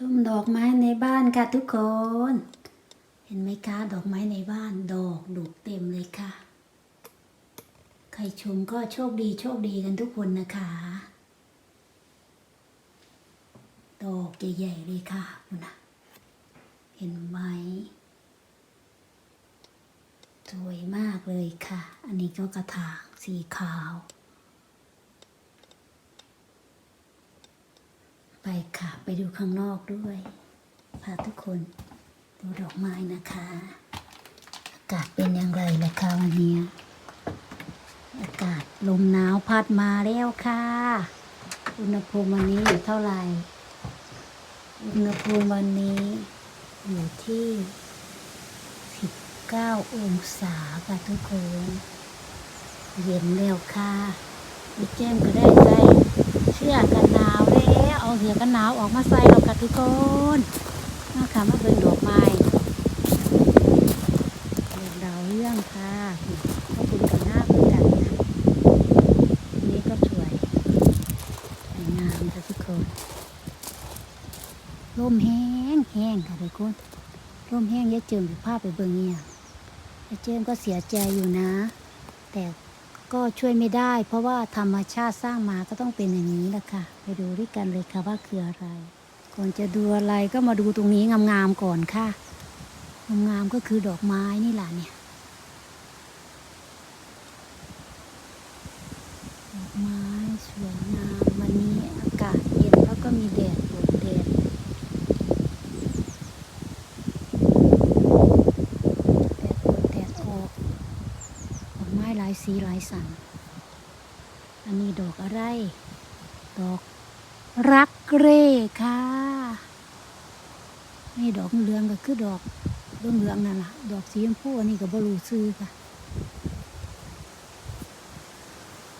ชมดอกไม้ในบ้านค่ะทุกคน เห็นไหมคะดอกไม้ในบ้านดอกดุกเต็มเลยค่ะ ใครชมก็โชคดีโชคดีกันทุกคนนะคะ ดอกใหญ่ๆเลยค่ะนะ เห็นไหมสวยมากเลยค่ะ อันนี้ก็กระถางสีขาว ไปค่ะ ไปดูข้างนอกด้วย พาทุกคนดูดอกไม้นะคะ อากาศเป็นอย่างไรล่ะคะวันนี้ อากาศลมหนาวพัดมาแล้วค่ะ อุณหภูมิวันนี้อยู่เท่าไหร่ อุณหภูมิวันนี้อยู่ที่ 19 องศาค่ะทุกคน เย็นแล้วค่ะพี่แจมก็ได้ใจเสื้อกัน เอาเสือกันหนาวออกมาใส่เราค่ะทุกคนมาค่ะมาเป็นดอกไม้ดาวเรื่องค่ะขอบคุณกันหน้าเหมือนกันนะอันนี้ก็สวยสวยงามค่ะทุกคนลมแห้งแห้งค่ะทุกคนลมแห้งเยอะเจิมอยู่ภาพไปเบิ่งเนี่ยยายเจิมก็เสียใจอยู่นะ แต่ ก็ช่วยไม่ได้ เพราะว่าธรรมชาติสร้างมาก็ต้องเป็นอย่างนี้แหละค่ะ ไปดูด้วยกันเลยค่ะว่าคืออะไร ก่อนจะดูอะไรก็มาดูตรงนี้งามๆก่อนค่ะงามๆก็คือดอกไม้นี่แหละเนี่ย ดอกไม้สวยงามวันนี้อากาศเย็นแล้วก็มีแดดโปรดแดดแดดโปรดแดดออก ดอกไม้หลายสีหลายสันอันนี้ดอกอะไร ดอกรักเร่ค่ะนี่ดอกเหลืองก็คือดอกเหลืองเหลืองนั่นแหละดอกสีชมพูอันนี้ก็บรูซื้อค่ะ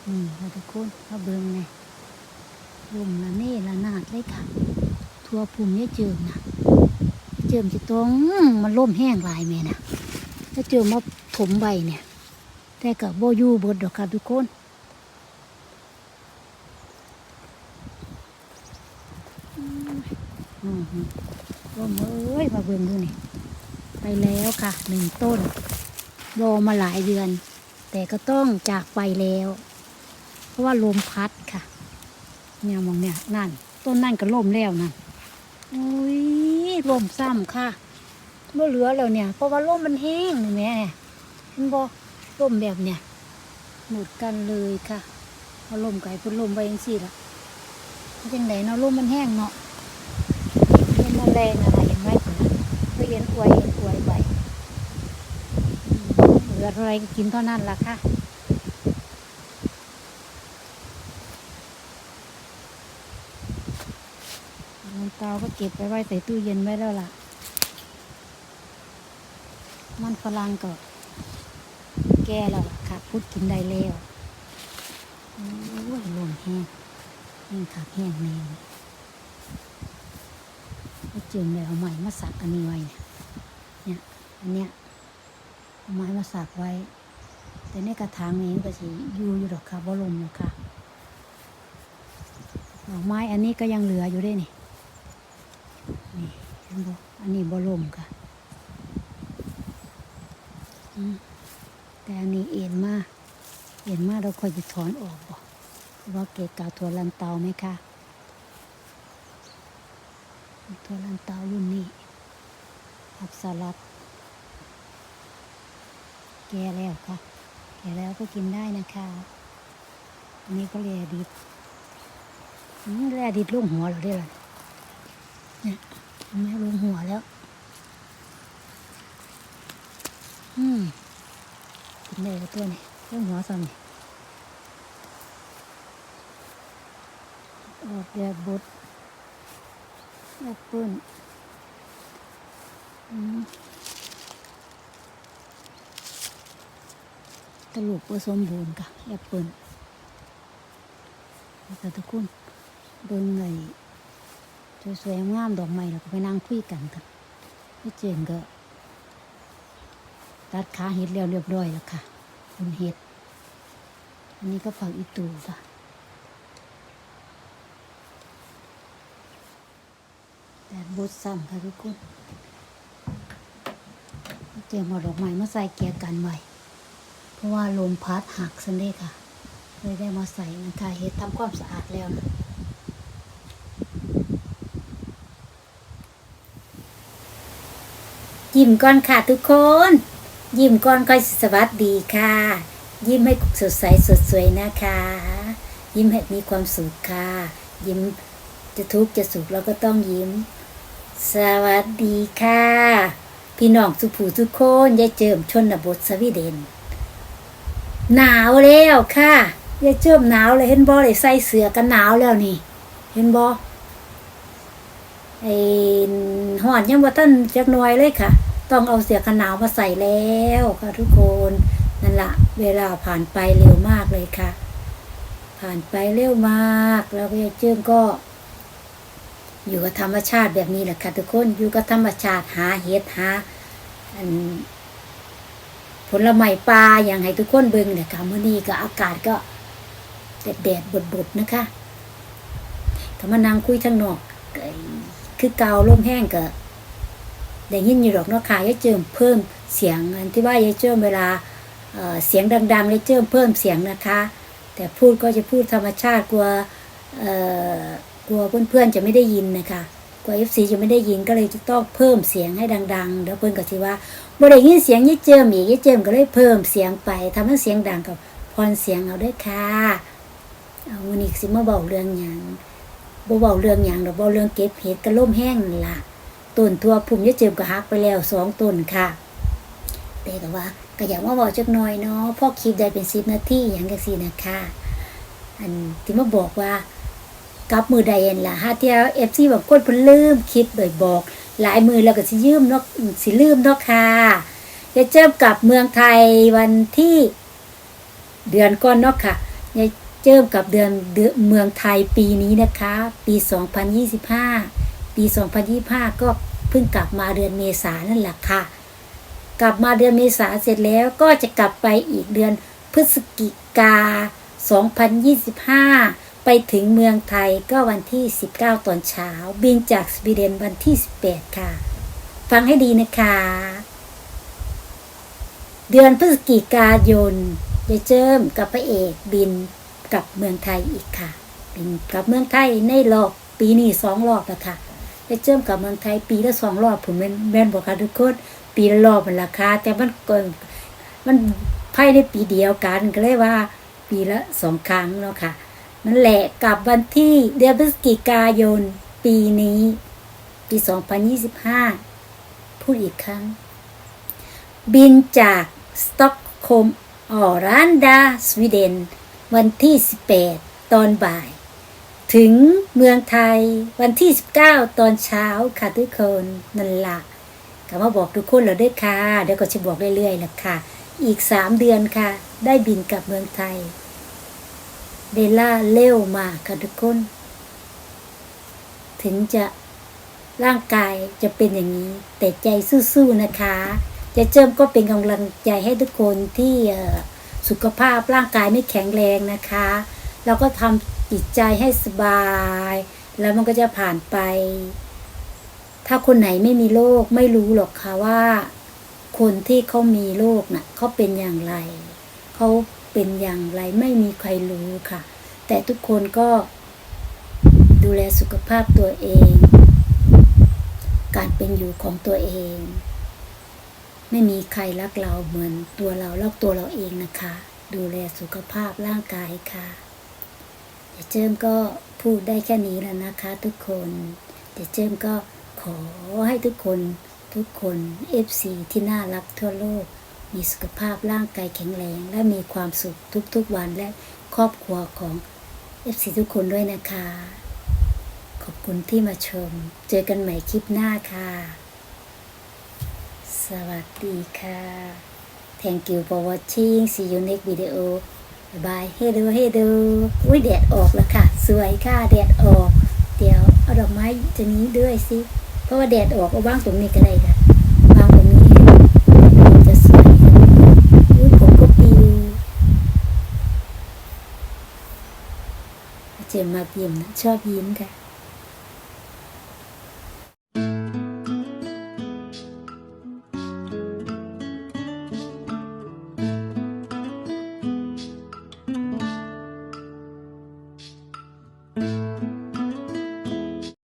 นี่ค่ะทุกคนมาเบิ่งไงลมละเน่ละนาดเลยค่ะ ทั่วภูมิเนี่ยเจิมนะเจิมจะต้องมันล่มแห้งลายแม่นะถ้าเจิมมาถมใบเนี่ย แต่กับโบอยูเบดดอกค่ะทุกคนอืมอืมร่มเอ้ยมาเบิ่งดูนี่ ไปแล้วค่ะหนึ่งต้นรอมาหลายเดือน แต่ก็ต้องจากไปแล้ว เพราะว่าลมพัดค่ะ เนี่ยมองเนี่ยนั่น ต้นนั่นก็ล่มแล้วนั่นโอ้ยล่มซ้ำค่ะเมื่อเหลือแล้วเนี่ย เพราะว่าล่มมันแห้งนี่แม่เห็นบ่ ล่มแบบเนี่ยหมดกันเลยค่ะเอาลมไก่พุ่นลมไปยังสี่ละจังไหนเนาะลมมันแห้งเนาะลมมันแรงอะไรเห็นไหมก็เย็นอวยเย็นอวยไปเหลืออะไรกินเท่านั้นล่ะค่ะน้ำเตาก็เก็บไปไว้ใส่ตู้เย็นไว้แล้วล่ะ มันฝรั่งก็ แก่แล้วค่ะพุดกินได้แล้วโอ้ยลมแห้งแห้งขาดแห้งแมงก็จึงเลยเอาไม้มาสักอันนี้ไว้เนี่ยเนี่ยอันเนี้ยเอาไม้มาสักไว้ แต่ในกระถางนี้ก็สิอยู่อยู่ดอกค่ะบ่ลมหรอกค่ะดอกไม้อันนี้ก็ยังเหลืออยู่ด้วยนี่นี่เห็นบ่อันนี้บ่ลมค่ะ อืม แต่อันนี้เอ็นมากเอ็นมากเราค่อยจะถอนออกบ่เพราะว่าเกะกาถั่วลันเตาไหมคะถั่วลันเตารุ่นนี้ผักสลัด แก่แล้วค่ะแก่แล้วก็กินได้นะคะอันนี้ก็เรียดิดอืมเรียดิดลูกหัวเราได้เลยเนี่ยไม่ลูกหัวแล้ว อืม กินเล้วตัวนี่เรื่องหัวซ้ำนี่ออกแดดบดแอปเปิ้ลอืมตลุกผสมบูรณ์ค่ะแอปเปิ้ลแล้วก็ทุกคนเบิ่งไงสวยๆงามดอกไม้แล้วก็ไปนั่งคุยกันค่ะพี่เจนก็ ตัดขาเห็ดแล้วเรียบร้อยแล้วค่ะเป็นเห็ด อันนี้ก็ผักอีตูค่ะแดดบดซ้ำค่ะทุกคนเตรียมเอาดอกไม้มาใส่เกียร์กันไว้เพราะว่าลมพัดหักสันเด้ค่ะเลยได้มาใส่นะคะเฮ็ดทำความสะอาดแล้วนะยิ้มก่อนค่ะทุกคน ยิ้มก่อนค่อยสวัสดีค่ะ ยิ้มให้สดใสสดสวยนะคะ ยิ้มให้มีความสุขค่ะ ยิ้มจะทุกข์จะสุขเราก็ต้องยิ้ม สวัสดีค่ะ พี่น้องสุภูทุกคนยายเจิมชนบทสวีเดน หนาวแล้วค่ะยายเจิมหนาวเลยเห็นบ่เลยใส่เสื้อกันหนาวแล้วนี่ เห็นบ่ไอ้หอดยังว่าท่านจักหน่อยเลยค่ะ ต้องเอาเสื้อกันหนาวมาใส่แล้วค่ะทุกคนนั่นละเวลาผ่านไปเร็วมากเลยค่ะ ผ่านไปเร็วมาก แล้วก็ยายเจิมก็ อยู่กับธรรมชาติแบบนี้แหละค่ะทุกคนอยู่กับธรรมชาติหาเห็ดหาผลไม้ปลาอย่างให้ทุกคนเบิ่งเนี่ยค่ะมื้อนี้ก็อากาศก็แดดแดดบดบดๆนะคะถ้ามานั่งคุยทางนอกคือเกาลมแห้งก็ ได้ยินอยู่หรอกเนาะค่ะยายเจิมเพิ่มเสียงอันที่ว่ายายเจิมเวลาเเสียงดังๆยายเจิมเพิ่มเสียงนะคะ แต่พูดก็จะพูดธรรมชาติกลัวเอ่อกลัวเพื่อนๆจะไม่ได้ยินนะคะกลัวเอฟซีจะไม่ได้ยินก็เลยจะต้องเพิ่มเสียงให้ดังๆเดี๋ยวเพื่อนก็สิว่าบ่ได้ยินเสียงยี่เจิมอีกยี่เจิมก็เลยเพิ่มเสียงไปทำให้เสียงดังกับพรเสียงเอาด้วยค่ะเอาวันนี้สิมาบอกเรื่องหยังบ่บอกเรื่องหยังดอกบอกเรื่องเก็บเห็ดกระล่มแห้งล่ะ ต้นทั่วพุ่มยี่เจิมก็หักไปแล้วสองต้นค่ะแต่ก็ว่าก็อยากมาบอกจักหน่อยเนาะพ่อคลิปได้เป็นสิบนาทีอย่างจังซี่นะคะอันที่มาบอกว่ากับมือใดเอ็นล่ะฮะที่เอฟซีบางคนเพิ่นลืมคิดบ่อยบอก หลายมือแล้วก็สิยืมเนาะสิลืมเนาะค่ะจะเจอกับเมืองไทยวันที่เดือนก่อนเนาะค่ะจะเจอกับเดือนเดือนเมืองไทยปีนี้นะคะ ปี 2025 ปี 2025 ก็เพิ่งกลับมาเดือนเมษานนั่นแหละค่ะ กลับมาเดือนเมษาเสร็จแล้วก็จะกลับไปอีกเดือนพฤศจิกา 2025 ไปถึงเมืองไทยก็วันที่ 19 ตอนเช้า บินจากสวีเดนวันที่ 18 ค่ะ ฟังให้ดีนะคะ เดือนพฤศจิกายนยายเจิมกับพระเอกบินกลับเมืองไทยอีกค่ะ บินกลับเมืองไทยในรอบปีนี้สองรอบแล้วค่ะ ยายเจิมกับเมืองไทยปีละสองรอบผมแม่นแม่นบอกค่ะทุกคนปีละรอบมันราคาแต่มันเกินมันภายในปีเดียวกันก็เลยว่า ปีละสองครั้งเนาะค่ะนั่นแหละกับวันที่เดือนพฤศจิกายน ปีนี้ ปี2025พูดอีกครั้ง บินจากสต็อกโฮล์มออรันดาสวีเดน วันที่18ตอนบ่าย ถึงเมืองไทยวันที่ 19 ตอนเช้าค่ะทุกคนนั่นละก็มาบอกทุกคนแล้วด้วยค่ะ เดี๋ยวก็จะบอกเรื่อยๆแหละค่ะ อีก 3 เดือนค่ะ ได้บินกลับเมืองไทยเดล่าเร็วมากค่ะทุกคน ถึงจะร่างกายจะเป็นอย่างนี้ แต่ใจสู้ๆนะคะ จะเจิมก็เป็นกำลังใจให้ทุกคนที่สุขภาพร่างกายไม่แข็งแรงนะคะ เราก็ทำ จิตใจให้สบาย แล้วมันก็จะผ่านไป ถ้าคนไหนไม่มีโรคไม่รู้หรอกค่ะว่า คนที่เขามีโรคน่ะเขาเป็นอย่างไรเขาเป็นอย่างไรไม่มีใครรู้ค่ะ แต่ทุกคนก็ดูแลสุขภาพตัวเอง การเป็นอยู่ของตัวเอง ไม่มีใครรักเราเหมือนตัวเรารักตัวเราเองนะคะ ดูแลสุขภาพร่างกายค่ะ เดจิมก็พูดได้แค่นี้แล้วนะคะ ทุกคนเดี๋ยวเจิมก็ขอให้ทุกคนทุกคน FC ที่น่ารักทั่วโลก มีสุขภาพร่างกายแข็งแรงและมีความสุขทุกๆวันและครอบครัวของ FC ทุกคนด้วยนะคะ ขอบคุณที่มาชม เจอกันใหม่คลิปหน้าค่ะ สวัสดีค่ะ Thank you for watching see you next video bye bye เฮดูเฮดูอุ้ยแดดออกแล้วค่ะ สวยค่ะแดดออก เดี๋ยวเอาดอกไม้จะนี้ด้วยสิเพราะว่าแดดออกเอาวางตรงนี้ก็ได้ค่ะวางตรงนี้จะสวยอุ้ยผมก็ปิวเจมมากยี่ยมนะชอบยิ้มค่ะ